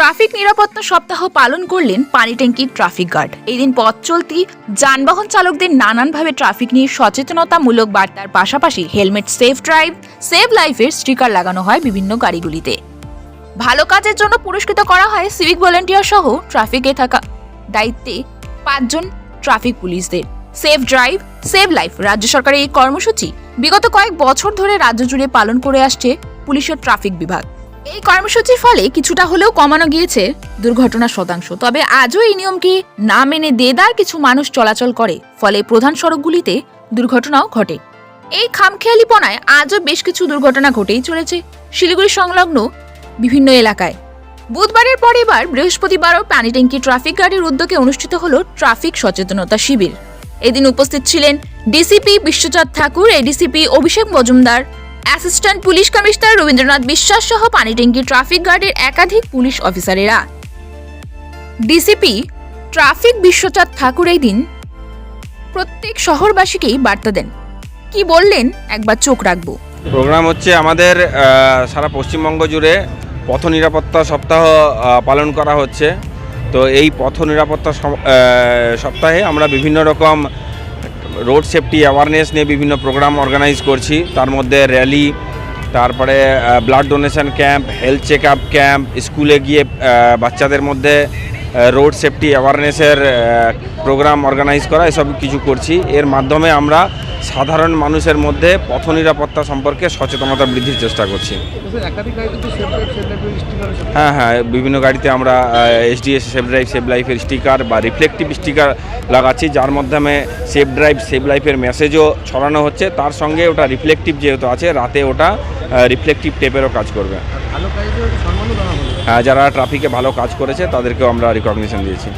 Traffic নিরাপত্তা সপ্তাহ পালন করলেন পানি ট্যাঙ্কির ট্রাফিক গার্ড। এই দিন পথ চলতি যানবাহন চালকদের নানানভাবে ট্রাফিক নিয়ে সচেতনতামূলক বার্তার পাশাপাশি হেলমেট সেফ ড্রাইভ সেভ লাইফের স্টিকার লাগানো হয় বিভিন্ন গাড়িগুলিতে। ভালো কাজের জন্য পুরস্কৃত করা হয় সিভিক ভলেন্টিয়ার সহ ট্রাফিকে থাকা দায়িত্বে পাঁচজন ট্রাফিক পুলিশদের। সেফ ড্রাইভ সেভ লাইফ রাজ্য সরকারের এই কর্মসূচি বিগত কয়েক বছর ধরে রাজ্য জুড়ে পালন করে আসছে পুলিশের ট্রাফিক বিভাগ। এই কর্মসূচির ফলে কিছুটা হলেও কমানো গিয়েছে দুর্ঘটনার শতাংশ। তবে আজও এই নিয়মকে না মেনে দেদার কিছু মানুষ চলাচল করে, ফলে প্রধান সড়কগুলিতে দুর্ঘটনাও ঘটে। এই খামখেয়ালিপনায় আজও বেশ কিছু দুর্ঘটনা ঘটেই চলেছে শিলিগুড়ি সংলগ্ন বিভিন্ন এলাকায়। বুধবারের পর এবার বৃহস্পতিবারও পানি ট্যাঙ্কি ট্রাফিক গার্ডের উদ্যোগে অনুষ্ঠিত হল ট্রাফিক সচেতনতা শিবির। এদিন উপস্থিত ছিলেন DCP Bishwachand Thakur, ADCP Abhishek Majumdar assistant police commissioner Rabindranath Biswas সহ পানি ট্যাঙ্কি ট্রাফিক গার্ডের একাধিক পুলিশ অফিসারেরা। ডিসিপি ট্রাফিক বিশ্বচাঁদ ঠাকুর এই দিন প্রত্যেক শহরবাসীকেই বার্তা দেন। কি বললেন? একবার চোখ রাখব। প্রোগ্রাম হচ্ছে আমাদের সারা পশ্চিমবঙ্গ জুড়ে পথ নিরাপত্তা সপ্তাহ পালন করা হচ্ছে। তো এই পথ নিরাপত্তা সপ্তাহে আমরা বিভিন্ন রকম রোড সেফটি অ্যাওয়ারনেস নিয়ে বিভিন্ন প্রোগ্রাম অর্গানাইজ করছি। তার মধ্যে র্যালি তারপরে blood donation camp health check up camp স্কুলে গিয়ে বাচ্চাদের মধ্যে রোড সেফটি অ্যাওয়ারনেসের প্রোগ্রাম অর্গানাইজ করা এসব কিছু করছি। এর মাধ্যমে আমরা সাধারণ মানুষের মধ্যে পথ নিরাপত্তা সম্পর্কে সচেতনতা বৃদ্ধির চেষ্টা করছি। হ্যাঁ হ্যাঁ বিভিন্ন গাড়িতে আমরা S D S safe drive save লাইফের স্টিকার বা রিফ্লেকটিভ স্টিকার লাগাচ্ছি যার মাধ্যমে সেফ ড্রাইভ সেভ লাইফের মেসেজও ছড়ানো হচ্ছে। তার সঙ্গে ওটা রিফ্লেকটিভ যেহেতু আছে রাতে ওটা রিফ্লেকটিভ টেপেরও কাজ করবে। হ্যাঁ, যারা ট্রাফিকে ভালো কাজ করেছে তাদেরকেও আমরা রিকগনিশন দিয়েছি।